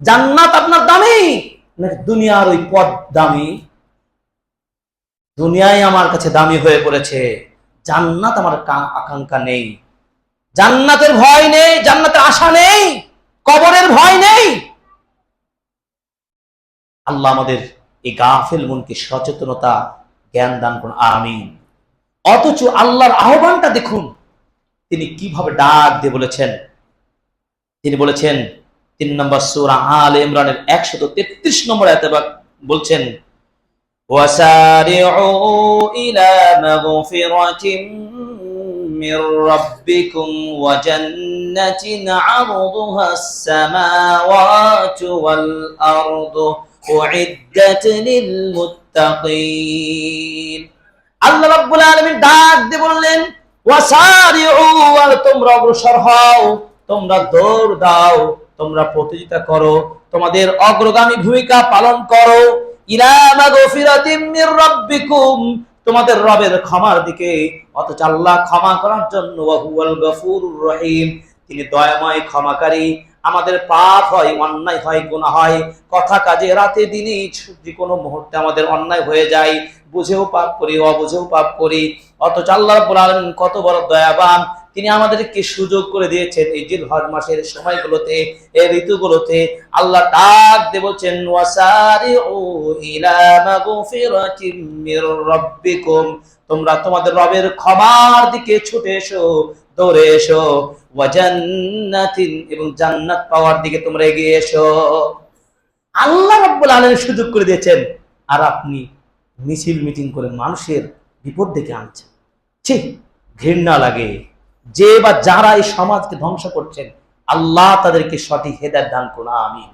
জান্নাত আপনার দামি, নাকি দুনিয়ার ওই পদ দামি? দুনিয়ায় আমার কাছে দামি হয়ে পড়েছে। জান্নাত আমার আকাঙ্ক্ষা নেই। জান্নাতের ভয় নেই, জান্নাতের আশা নেই, কবরের ভয় নেই। আল্লাহ আমাদের এই গাফেল মনকে সচেতনতা, জ্ঞান দান করুন, আমিন। অথচ আল্লাহর আহ্বানটা দেখুন, তিনি কীভাবে ডাক দিয়ে বলেছেন? তিনি বলেছেন তিন নম্বর সুরা আল ইমরানের একশত তেত্রিশ নম্বর আয়াতে বা- বলছেন وسارعوا إلى مغفرة من ربكم وجنة عرضها السماوات والأرض أعدت للمتقين আল্লাহ রাব্বুল আলামিন ডাক দিয়ে বললেন ওয়াসারিউ আর তোমরা অগ্রসর হও তোমরা দৌড় দাও তোমরা প্রতিযোগিতা করো, তোমাদের অগ্রগামী ভূমিকা পালন করো। তোমাদের রবের ক্ষমার দিকে। অথচ আল্লাহ ক্ষমা করার জন্য রহিম। তিনি দয়াময় ক্ষমাকারী। আমাদের পাপ হয়, অন্যায় হয়, গুনাহ হয়। কথা কাজে রাতে দিনে যে কোনো মুহূর্তে আমাদের অন্যায় হয়ে যায়। বুঝেও পাপ করি, অবুঝেও পাপ করি। অথচ আল্লাহ কত বড় দয়াবান। তিনি আমাদেরকে সুযোগ করে দিয়েছেন এই জিল হজ মাসের সময়গুলোতে, এই ঋতুগুলোতে। আল্লাহ ডাক দিয়ে বলছেন, ওয়াসারিউ ইলা মাগফিরাতিম মির রাব্বিকুম। তোমরা তোমাদের রবের ক্ষমার দিকে ছুটে এসো, দৌড়ে এসো। ওয়াজান্নাতিন এবং জান্নাত পাওয়ার দিকে তোমরা এগিয়ে এসো। আল্লাহ রাব্বুল আলামিন সুযোগ করে দিয়েছেন, আর আপনি মিছিল মিটিং করে মানুষের বিপদ ডেকে আনছেন। ঠিক ঘৃণা লাগে। যে বা যারা এই সমাজকে ধ্বংস করছেন, আল্লাহ তাদেরকে সঠিক হেদায়ত দান করুন আমি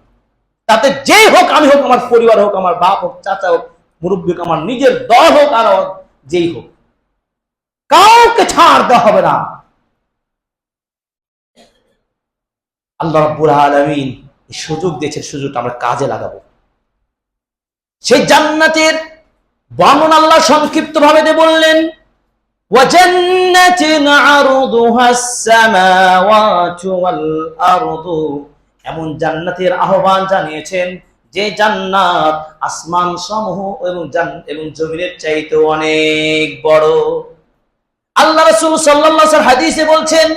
তাতে যেই হোক আমি হোক, আমার পরিবার হোক, আমার বাপ হোক, চাচা হোক, মুরব্বী হোক, আমার নিজের দল হোক, আর যেই হোক। কাউকে ছাড় দেওয়া হবে না। আল্লাহ রাব্বুল আলামিন এই সুযোগ দিয়েছেন, সুযোগটা আমরা কাজে লাগাবো। সেই জান্নাতের বর্ণনা আল্লাহ সংক্ষিপ্ত ভাবে দিয়ে বললেন وجنة عرضها السماوات والأرض এমন জান্নাতের আহ্বান জানিয়েছেন যে জান্নাত আসমান সমূহ এবং জান- এবং জমিনের চাইতে অনেক বড় আল্লাহ রাসূল সাল্লাল্লাহু আলাইহি ওয়াসাল্লাম হাদিসে বলছেন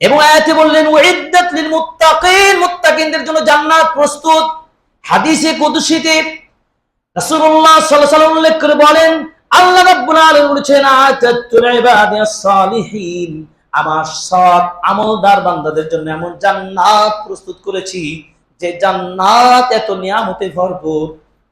এবং আয়াতে বললেন উইদ্দাত লিল মুত্তাকিন মুত্তাকিনদের জন্য জান্নাত প্রস্তুত হাদিসে কুদসিতে রাসূলুল্লাহ সাল্লাল্লাহু আলাইহি ওয়াসাল্লাম উল্লেখ করে বলেন আল্লাহ রাব্বুল আলামিন বলেছেন, আতাতুল ইবাদিয়াস সালিহিন আমার সৎ আমলদার বান্দাদের জন্য এমন জান্নাত প্রস্তুত করেছি, যে জান্নাত এত নিয়ামতে ভরপুর,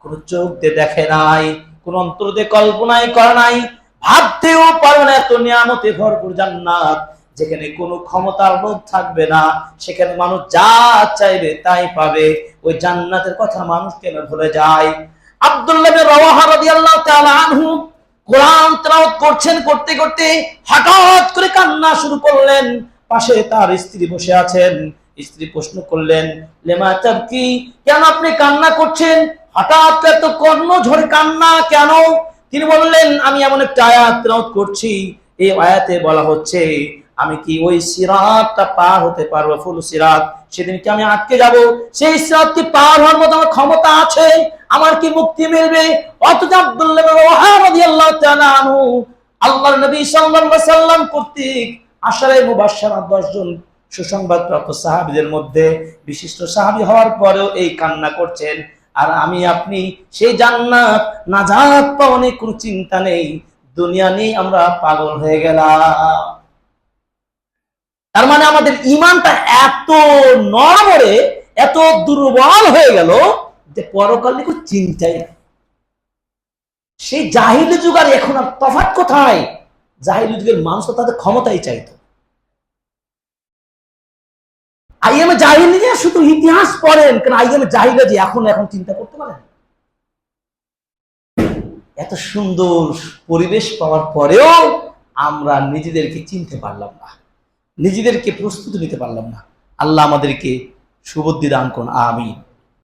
কোন চোখ দিয়ে দেখে নাই, কোন অন্তর দিয়ে কল্পনাই করে নাই, ভাবতেও পারবে না এত নিয়ামতে ভরপুর জান্নাত, যেখানে কোনো ক্ষমতার লোভ থাকবে না, সেখানে মানুষ যা চাইবে তাই পাবে, ওই জান্নাতের কথা মানুষ কেন ভুলে যায়? আব্দুল্লাহ রাওয়াহা রাদিয়াল্লাহু তাআলা আনহু কোরআন তেলাওয়াত করছেন, করতে করতে হঠাৎ করে কান্না শুরু করলেন। পাশে তার স্ত্রী বসে আছেন। স্ত্রী প্রশ্ন করলেন, লেমা কি? কেন আপনি কান্না করছেন? হঠাৎ এত কর্ণ ঝরে কান্না কেন? তিনি বললেন, আমি এমন একটা আয়াত তেলাওয়াত করছি। এই আয়াতে বলা হচ্ছে, আমি কি ওই সিরাতটা পার হতে পারব? ফুল সিরাত। সেদিন কি আমি আটকে যাব। সেই সিরাত কি পার হওয়ার মতো আমার ক্ষমতা আছে। আমার কি মুক্তি মিলবে? অথচ আব্দুল্লাহ নবী সাল্লাম কর্তৃক আশারে মুবাশশারা 10 জন সুসংবাদপ্রাপ্ত সাহাবীদের মধ্যে বিশিষ্ট হওয়ার পরেও এই কান্না করছেন। আর আমি, আপনি সেই জান্নাত নাজাত পাওয়া নিয়ে কোনো চিন্তা নেই। দুনিয়া নিয়ে আমরা পাগল হয়ে গেলাম। তার মানে আমাদের ইমানটা এত নড়বড়ে, এত দুর্বল হয়ে গেল যে পরকাল নিয়ে চিন্তাই নেই। সেই জাহিলি যুগ আর এখন আর তফাৎ কোথায়? জাহিলি যুগের মানুষ তাদের ক্ষমতাই চাইতো। আইএমএ জাহিলি যে শুধু ইতিহাস পড়েন কারণ আইএমএ জাহিলা যে এখন এখন চিন্তা করতে পারেন? এত সুন্দর পরিবেশ পাওয়ার পরেও আমরা নিজেদেরকে চিনতে পারলাম না। নিজেদেরকে প্রস্তুতি নিতে পারলাম না। আল্লাহ আমাদেরকে সুবুদ্ধি দান করুন, আমিন।